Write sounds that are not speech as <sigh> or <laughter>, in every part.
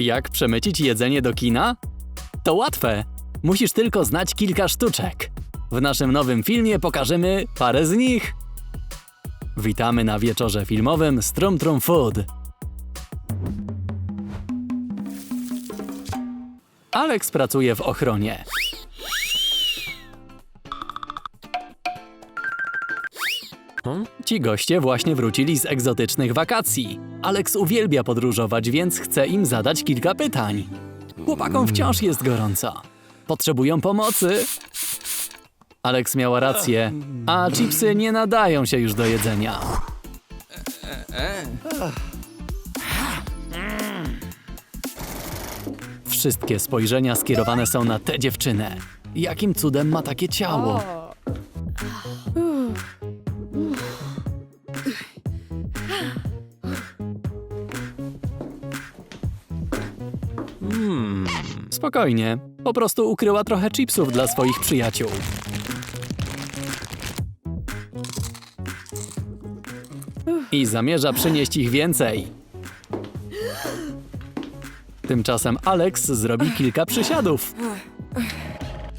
Jak przemycić jedzenie do kina? To łatwe. Musisz tylko znać kilka sztuczek. W naszym nowym filmie pokażemy parę z nich. Witamy na wieczorze filmowym Strum Trum Food. Alex pracuje w ochronie. Ci goście właśnie wrócili z egzotycznych wakacji. Alex uwielbia podróżować, więc chce im zadać kilka pytań. Chłopakom wciąż jest gorąco. Potrzebują pomocy. Alex miała rację, a chipsy nie nadają się już do jedzenia. Wszystkie spojrzenia skierowane są na tę dziewczynę. Jakim cudem ma takie ciało? Spokojnie, po prostu ukryła trochę chipsów dla swoich przyjaciół. I zamierza przynieść ich więcej. Tymczasem Alex zrobi kilka przysiadów.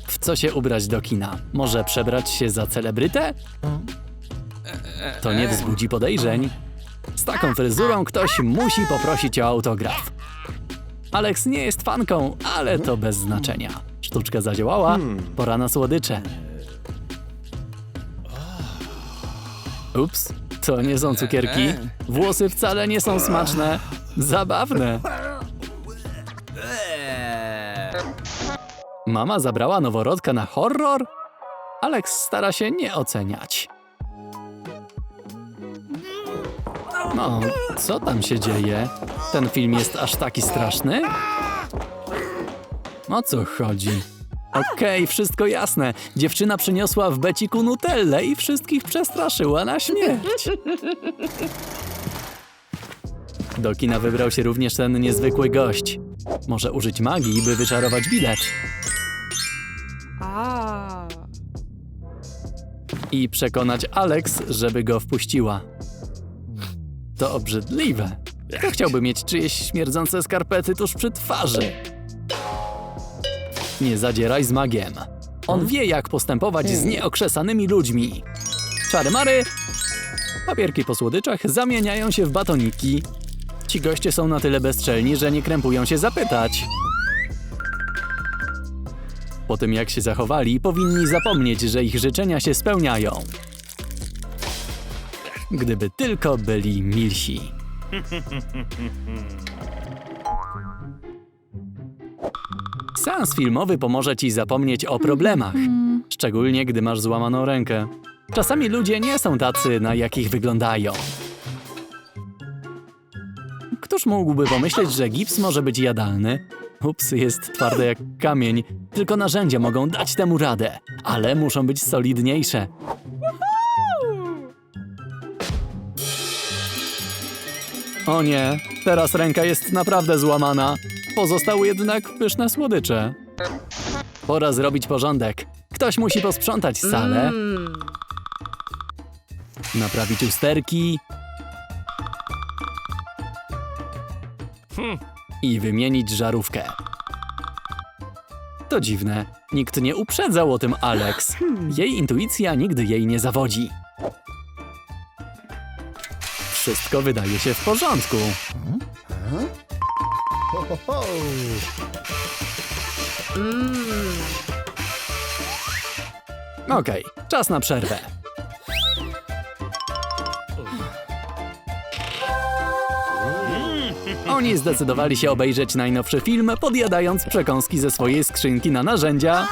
W co się ubrać do kina? Może przebrać się za celebrytę? To nie wzbudzi podejrzeń. Taką fryzurą ktoś musi poprosić o autograf. Alex nie jest fanką, ale to bez znaczenia. Sztuczka zadziałała, pora na słodycze. Ups, to nie są cukierki. Włosy wcale nie są smaczne. Zabawne. Mama zabrała noworodka na horror? Alex stara się nie oceniać. No, co tam się dzieje? Ten film jest aż taki straszny? O co chodzi? Okej, wszystko jasne. Dziewczyna przyniosła w beciku nutellę i wszystkich przestraszyła na śmierć. Do kina wybrał się również ten niezwykły gość. Może użyć magii, by wyczarować bilet. I przekonać Alex, żeby go wpuściła. To obrzydliwe. Kto chciałby mieć czyjeś śmierdzące skarpety tuż przy twarzy? Nie zadzieraj z magiem. On wie, jak postępować z nieokrzesanymi ludźmi. Czary mary! Papierki po słodyczach zamieniają się w batoniki. Ci goście są na tyle bezczelni, że nie krępują się zapytać. Po tym jak się zachowali, powinni zapomnieć, że ich życzenia się spełniają. Gdyby tylko byli milsi. Seans filmowy pomoże ci zapomnieć o problemach, szczególnie gdy masz złamaną rękę. Czasami ludzie nie są tacy, na jakich wyglądają. Któż mógłby pomyśleć, że gips może być jadalny? Ups, jest twarde jak kamień. Tylko narzędzia mogą dać temu radę, ale muszą być solidniejsze. O nie, teraz ręka jest naprawdę złamana. Pozostały jednak pyszne słodycze. Pora zrobić porządek. Ktoś musi posprzątać salę, Mm. naprawić usterki i wymienić żarówkę. To dziwne. Nikt nie uprzedzał o tym Alex. Jej intuicja nigdy jej nie zawodzi. Wszystko wydaje się w porządku. Mm. Okej, czas na przerwę. Oni zdecydowali się obejrzeć najnowszy film, podjadając przekąski ze swojej skrzynki na narzędzia.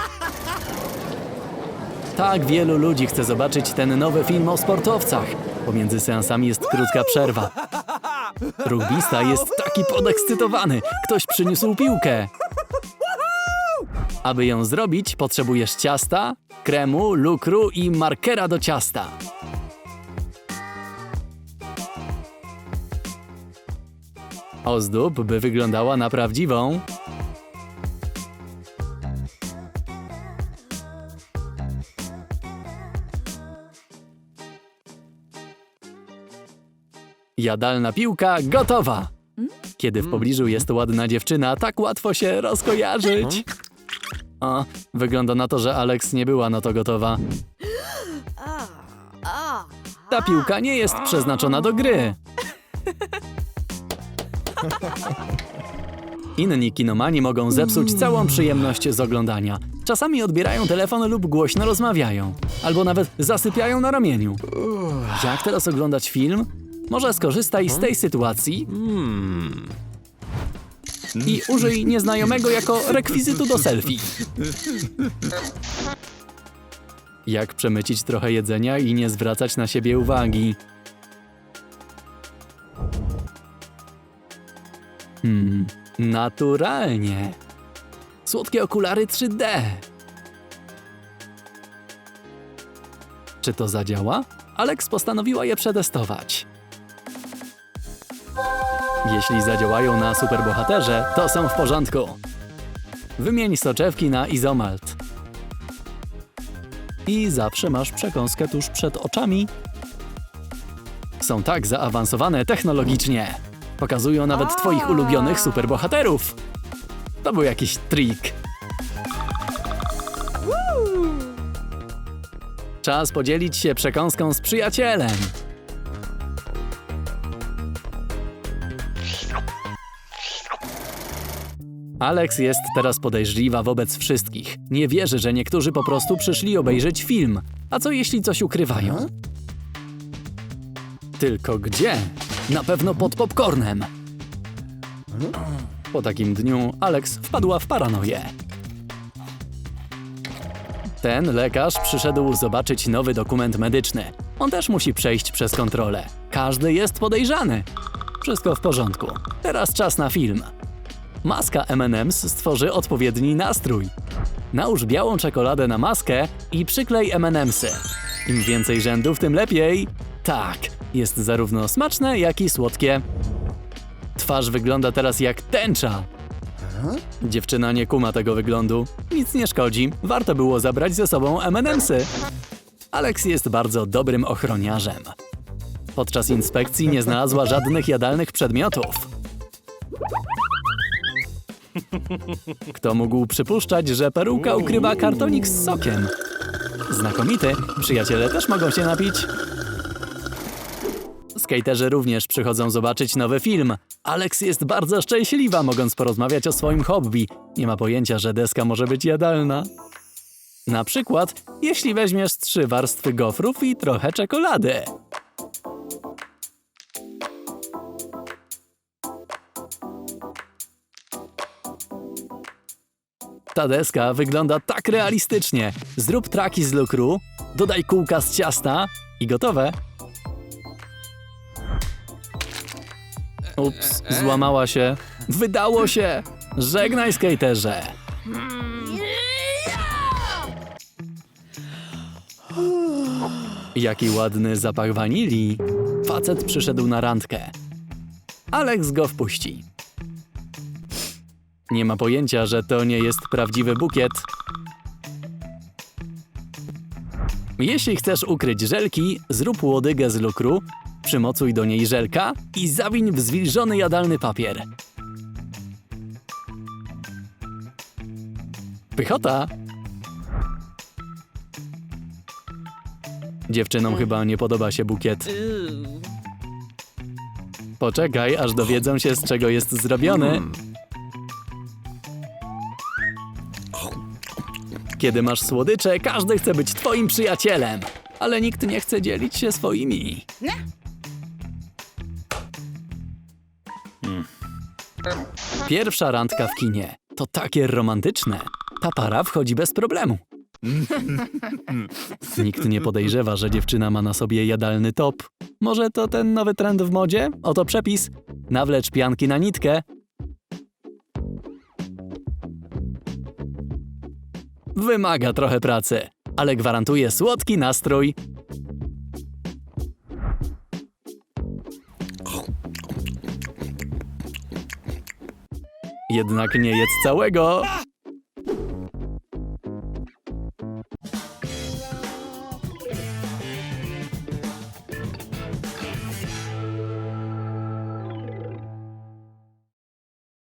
Tak wielu ludzi chce zobaczyć ten nowy film o sportowcach. Pomiędzy seansami jest krótka przerwa. Rugbista jest taki podekscytowany. Ktoś przyniósł piłkę. Aby ją zrobić, potrzebujesz ciasta, kremu, lukru i markera do ciasta. Ozdób, by wyglądała na prawdziwą. Jadalna piłka gotowa. Kiedy w pobliżu jest ładna dziewczyna, tak łatwo się rozkojarzyć. O, wygląda na to, że Alex nie była na to gotowa. Ta piłka nie jest przeznaczona do gry. <laughs> Inni kinomani mogą zepsuć całą przyjemność z oglądania. Czasami odbierają telefon lub głośno rozmawiają, albo nawet zasypiają na ramieniu. Jak teraz oglądać film? Może skorzystaj z tej sytuacji i użyj nieznajomego jako rekwizytu do selfie. Jak przemycić trochę jedzenia i nie zwracać na siebie uwagi? Hmm, naturalnie. Słodkie okulary 3D. Czy to zadziała? Alex postanowiła je przetestować. Jeśli zadziałają na superbohaterze, to są w porządku. Wymień soczewki na izomalt. I zawsze masz przekąskę tuż przed oczami. Są tak zaawansowane technologicznie. Pokazują nawet twoich ulubionych superbohaterów. To był jakiś trik. Czas podzielić się przekąską z przyjacielem. Alex jest teraz podejrzliwa wobec wszystkich. Nie wierzy, że niektórzy po prostu przyszli obejrzeć film. A co jeśli coś ukrywają? Tylko gdzie? Na pewno pod popcornem. Po takim dniu Alex wpadła w paranoję. Ten lekarz przyszedł zobaczyć nowy dokument medyczny. On też musi przejść przez kontrolę. Każdy jest podejrzany. Wszystko w porządku. Teraz czas na film. Maska M&M's stworzy odpowiedni nastrój. Nałóż białą czekoladę na maskę i przyklej M&M'sy. Im więcej rzędów, tym lepiej. Tak, jest zarówno smaczne, jak i słodkie. Twarz wygląda teraz jak tęcza. Dziewczyna nie kuma tego wyglądu. Nic nie szkodzi, warto było zabrać ze sobą M&M'sy. Alex jest bardzo dobrym ochroniarzem. Podczas inspekcji nie znalazła żadnych jadalnych przedmiotów. Kto mógł przypuszczać, że peruka ukrywa kartonik z sokiem? Znakomity, przyjaciele też mogą się napić. Skaterzy również przychodzą zobaczyć nowy film. Alex jest bardzo szczęśliwa, mogąc porozmawiać o swoim hobby. Nie ma pojęcia, że deska może być jadalna. Na przykład, jeśli weźmiesz trzy warstwy gofrów i trochę czekolady. Ta deska wygląda tak realistycznie. Zrób traki z lukru, dodaj kółka z ciasta i gotowe. Ups, złamała się. Wydało się! Żegnaj, skaterze! Jaki ładny zapach wanilii. Facet przyszedł na randkę. Alex go wpuści. Nie ma pojęcia, że to nie jest prawdziwy bukiet. Jeśli chcesz ukryć żelki, zrób łodygę z lukru, przymocuj do niej żelka i zawiń w zwilżony jadalny papier. Pychota! Dziewczynom chyba nie podoba się bukiet. Poczekaj, aż dowiedzą się, z czego jest zrobiony. Kiedy masz słodycze, każdy chce być twoim przyjacielem, ale nikt nie chce dzielić się swoimi. Pierwsza randka w kinie. To takie romantyczne. Ta para wchodzi bez problemu. <laughs> Nikt nie podejrzewa, że dziewczyna ma na sobie jadalny top. Może to ten nowy trend w modzie? Oto przepis. Nawlecz pianki na nitkę. Wymaga trochę pracy, ale gwarantuje słodki nastrój. Jednak nie jedz całego.